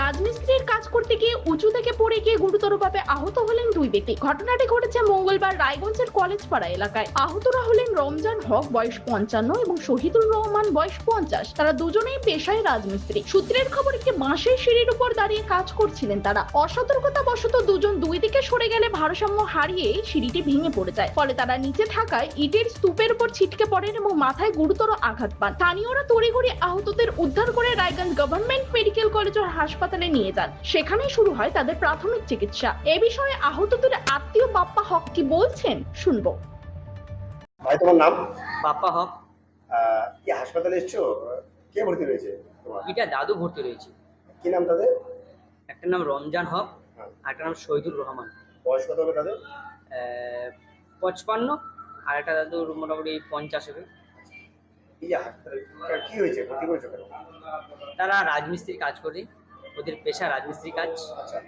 রাজমিস্ত্রির কাজ করতে গিয়ে উঁচু থেকে পড়ে গিয়ে গুরুতরভাবে আহত হলেন দুই ব্যক্তি। ঘটনাটি ঘটেছে মঙ্গলবার রায়গঞ্জের কলেজ পাড়া এলাকায়। আহতরা হলেন রমজান হক, বয়স পঞ্চান্ন, এবং শহীদুর রহমান, বয়স পঞ্চাশ। তারা দুজনেই পেশায় রাজমিস্ত্রি। সূত্রের খবর, একটি বাঁশের সিঁড়ির উপর দাঁড়িয়ে কাজ করছিলেন তারা। অসতর্কতা বশত দুজন দুই দিকে সরে গেলে ভারসাম্য হারিয়ে সিঁড়িটি ভেঙে পড়ে যায়। ফলে তারা নিচে থাকায় ইটের স্তূপের উপর ছিটকে পড়েন এবং মাথায় গুরুতর আঘাত পান। স্থানীয়রা তড়িঘড়ি আহতদের উদ্ধার করে রায়গঞ্জ গভর্নমেন্ট মেডিকেল কলেজ ও হাসপাতালে নিয়ে যান। সেখানে শুরু হয় তাদের প্রাথমিক চিকিৎসা। এ বিষয়ে আহতদের আত্মীয় বাপ্পা হক কি বলছেন শুনব। ভাই তোমার নাম? পাপা হক। কি হাসপাতালে এসছো? কে ভর্তি রয়েছে তোমার? এটা দাদু ভর্তি রয়েছে। কি নাম তাদের? একটা নাম রমজান হক হ্যাঁ। আর একটা নাম শহীদুর রহমান। বয়স কত হবে তাদের? আহ, পঁচপান্ন আর একটা দাদুর মোটামুটি পঞ্চাশ হবে। এই হাসপাতালে কি হয়েছে? ভর্তি করেছ তারা রাজমিস্ত্রির কাজ করে। ওদের পেশা রাজমিস্ত্রি কাজ। আচ্ছা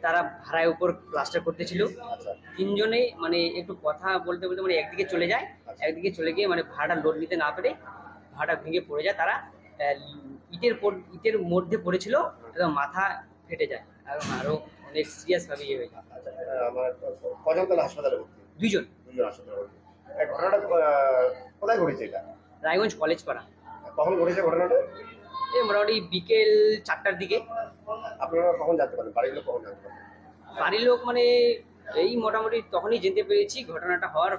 তারা ভাড়ায় উপর প্লাস্টার করতেছিল। আচ্ছা। তিনজনে মানে একটু কথা বলতে বলতে মানে একদিকে চলে যায় একদিকে চলে গিয়ে মানে ভাড়া লোড নিতে না পেরে ভাড়া ভেঙে পড়ে যায়। তারা ইটের পর- ইটের মধ্যে পড়েছিল একদম মাথা ফেটে যায়। আর আরও অনেক সিরিয়াসভাবে ইয়ে হয়ে যায়। আচ্ছা মানে কজন তাহলে হাসপাতালে দুইজন। দুজন হাসপাতালে ঘটনাটা কোথায় ঘটেছে এটা? রায়গঞ্জ কলেজ পাড়া। কখন ঘটেছে ঘটনাটা? এই মোটামুটি বিকেল চারটার দিকে। আপনারা কখন জানতে পারেন বাড়ির লোক কখন জানতে পারেন বাড়ির লোক মানে এই মোটামুটি তখনই জানতে পেরেছি ঘটনাটা হওয়ার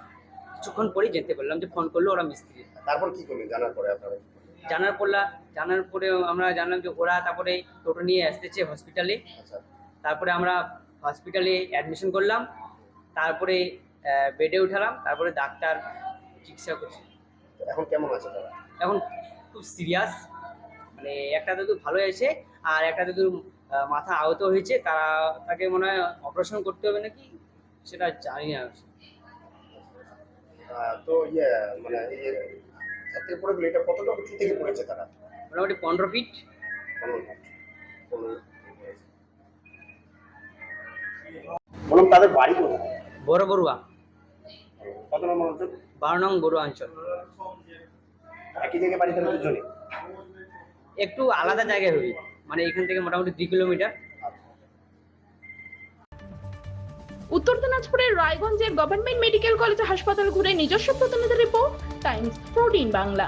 কিছুক্ষণ পরেই জানতে পারলাম যে ফোন করল ওরা মিস্ত্রি। তারপর কি করলেন? জানার পরে আপনারা জানার পড়লা জানার পরে আমরা জানলাম যে ওরা তারপরে টোটো নিয়ে আসতেছে হসপিটালে আচ্ছা। তারপরে আমরা হসপিটালে অ্যাডমিশন করলাম। তারপরে বেডে উঠালাম। তারপরে ডাক্তার চিকিৎসা করছে। এখন কেমন আছে তারা? এখন খুব সিরিয়াস মানে একটা দাদু ভালো হয়েছে আর একটা দাদু মাথা আহত হয়েছে তারা তাকে মনে হয় অপারেশন করতে হবে নাকি সেটা জানি না। তো ইয়ে মানে এটা কতটা উঁচু থেকে পড়েছে তারা? মোটামুটি পনেরো ফিট। বললাম তাদের বাড়ি কোথায়? বড় বড়ুয়া। কত নম্বর অঞ্চল? বারো নং বড়ুয়া অঞ্চল। একই জায়গায় বাড়ি তাদের দুজনে একটু আলাদা জায়গায় হবে মানে এখান থেকে মোটামুটি দুই কিলোমিটার। উত্তর দিনাজপুরের রায়গঞ্জের গভর্নমেন্ট মেডিকেল কলেজ হাসপাতাল ঘুরে নিজস্ব প্রতিনিধি রিপোর্ট, টাইমস প্রোটিন বাংলা।